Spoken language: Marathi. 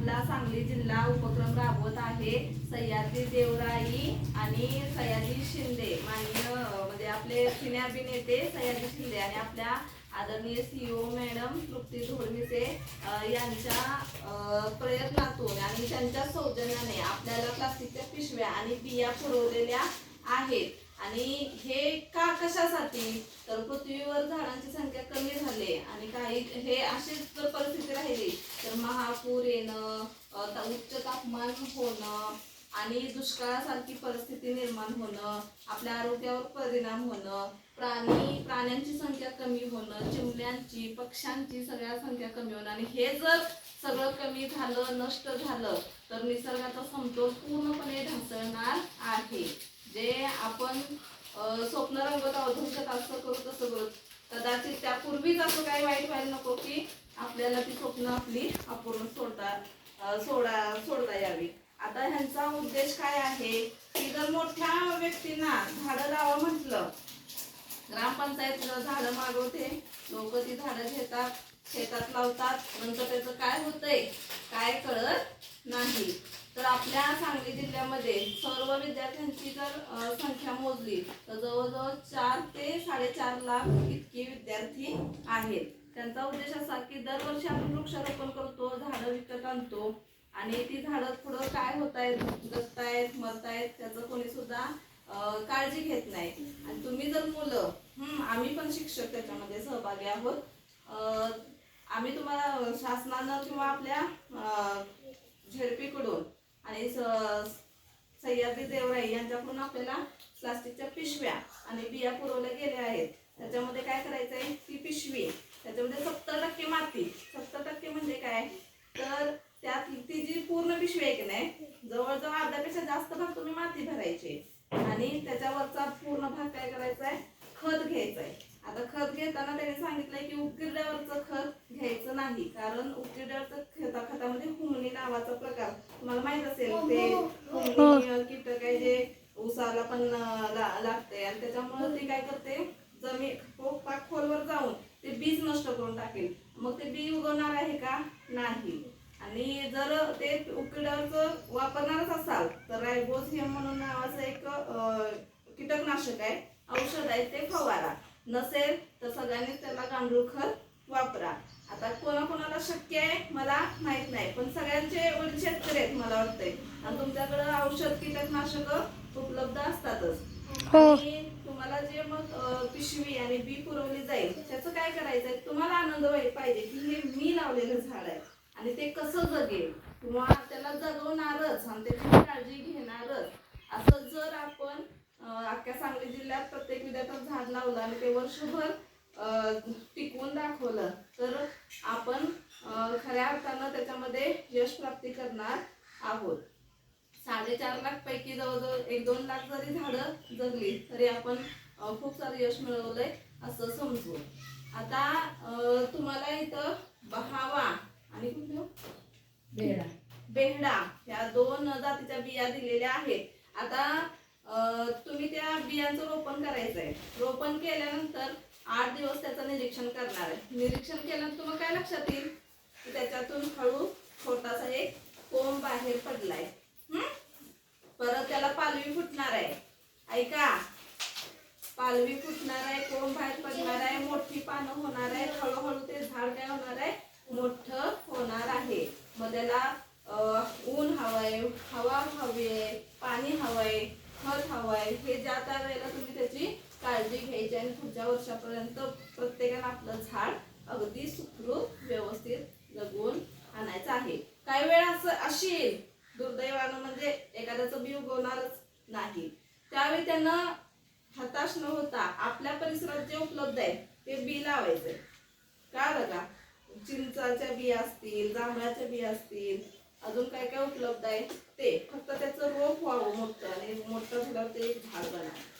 आपला सांगली जिल्हा उपक्रम राबवत आहे. सह्याद्री देवराई आणि सह्याद्री शिंदे. माननीय म्हणजे आपले सिने अभिनेते सह्याद्री शिंदे आणि आपल्या आदरणीय सीओ मॅडम तृप्ती धोरणीचे यांच्या प्रयत्नातून आणि त्यांच्या सौजन्याने आपल्याला प्लास्टिकच्या पिशव्या आणि बिया पुरवलेल्या आहेत. आणि हे का कशासाठी? तर पृथ्वीवर झाडांची संख्या कमी झाली आणि काही हे अशीच जर परिस्थिती राहिली तर महापूर येणं उच्च तापमान होणं आणि दुष्काळासारखी परिस्थिती निर्माण होणं आपल्या आरोग्यावर परिणाम होणं प्राणी प्राण्यांची संख्या कमी होणं चिमण्यांची पक्ष्यांची सगळ्या संख्या कमी होणं आणि हे जर सगळं कमी झालं नष्ट झालं तर निसर्गाचा समतोल पूर्णपणे ढासळणार आहे. जे आपण स्वप्न रंगत आहोत भविष्यात असं करू तसं करू. कदाचित त्यापूर्वीच असं काही वाईट व्हायला नको की आपल्याला ती स्वप्न आपली अपूर्ण सोडता सोडा सोडता यावी. आता ह्यांचा उद्देश काय आहे? की जर मोठ्या व्यक्तींना झाडं लावा म्हटलं ग्रामपंचायत झाडं मागवते लोक ती झाडं घेतात शेतात लावतात नंतर त्याचं काय होतंय? काय कळत नाही. तर आपल्या सांगली जिल्ह्यामध्ये सर्व विद्यार्थ्यांची जर संख्या मोजली तर जवळजवळ चार ते साडेचार लाख इतके विद्यार्थी आहेत. त्यांचा उद्देश असा की दरवर्षी आपण वृक्षारोपण करतो झाडं विकत आणतो. आणि ती झाडं पुढं काय होत आहेत जगतायत मरतायत त्याचं कोणी सुद्धा काळजी घेत नाही. आणि तुम्ही जर मुलं आम्ही पण शिक्षक त्याच्यामध्ये सहभागी आहोत. आम्ही तुम्हाला शासनानं किंवा आपल्या झेडपीकडून आणि सह्याद्री देवराई यांच्याकडून आपल्याला प्लास्टिकच्या पिशव्या आणि बिया पुरवल्या गेल्या आहेत. त्याच्यामध्ये काय करायचं आहे ती पिशवी. त्याच्यामध्ये सत्तर टक्के माती. सत्तर टक्के म्हणजे काय? तर त्यात ती जी पूर्ण पिशवी आहे की नाही जवळजवळ अर्ध्यापेक्षा जास्त भाग तुम्ही माती भरायची. आणि त्याच्यावरचा पूर्ण भाग काय करायचा आहे खत घ्यायचं आहे आता खत घेताना त्यांनी सांगितलंय की उकिरड्यावरचं खत घ्यायचं नाही. कारण उकिरड्यावरचं खता खतामध्ये हुमणी नावाचा प्रकार तुम्हाला माहीत असेल ते हुमणी अं, कीटक आहे जे ऊसाला पण लागते. आणि त्याच्यामुळे ते काय करते जमीन हो, पाक खोलवर जाऊन ते बीज नष्ट करून टाकेल मग ते बी उगवणार आहे का? नाही. आणि जर ते उकिरड्यावरचं वापरणारच असाल तर रायबोझियम म्हणून नावाचं एक कीटकनाशक आहे. औषध आहे ते फवारा. नसेल तर सगळ्यांनी त्याला गांडूळ खत वापरा. आता कोणाकोणाला शक्य आहे मला माहीत नाही. पण सगळ्यांचे वडील शेतकरी आहेत मला वाटतंय. आणि तुमच्याकडे औषध कीटकनाशक उपलब्ध असतातच. आणि तुम्हाला जे मग पिशवी आणि बी पुरवली जाईल त्याचं काय करायचंय? तुम्हाला आनंद व्हायला पाहिजे की हे मी लावलेलं झाड आहे. आणि ते कसं जगेल? किंवा त्याला जगवणारच आणि त्याची काळजी घेणारच. असं जर आपण अख्ख्या सांगली जिल्ह्यात प्रत्येक विद्यार्थ्यात झाड लावलं आणि ते वर्षभर टिकवून दाखवलं तर आपण खऱ्या अर्थानं त्याच्यामध्ये यश प्राप्ती करणार आहोत. साडेचार लाख पैकी जवळजवळ एक दोन लाख जरी झाडं जगली तरी आपण खूप सारं यश मिळवलंय असं समजू आता तुम्हाला इथं बहावा आणि बेहडा. ह्या दोन जातीच्या बिया दिलेल्या आहेत. आता तुम्ही त्या बियांचं रोपण करायचंय. रोपण केल्यानंतर आठ दिवस त्याचं निरीक्षण करणार आहे. निरीक्षण केल्यानंतर तुम्हाला काय लक्षात येईल? की त्याच्यातून हळू छोटासा एक कोंब बाहेर पडलाय. हम्म? परत त्याला पालवी फुटणार आहे. ऐका. पालवी फुटणार आहे कोंब बाहेर पडणार आहे मोठी पानं होणार आहे हळूहळू ते झाड काय होणार आहे? मोठं होणार आहे. मग त्याला ऊन हवंय हवा हवी आहे पाणी हवंय खत हवंय हे ज्या त्या वेळेला तुम्ही त्याची काळजी घ्यायची आणि पुढच्या वर्षापर्यंत प्रत्येकानं आपलं झाड अगदी सुखरूप व्यवस्थित जगवून आणायचं आहे. काही वेळा असं अशी येईल दुर्दैवानं म्हणजे एखाद्याचं बी उगवणारच नाही. त्यावेळी त्यांना हताश न होता आपल्या परिसरात जे उपलब्ध आहे ते बी लावायचे. का बघा? चिंचाच्या बिया असतील जांभळाच्या बिया असतील अजून काय काय उपलब्ध आहे? ते. फक्त त्याचं रोप व्हावं मोठं आणि मोठं झाल्यावर ते झाड बनावं.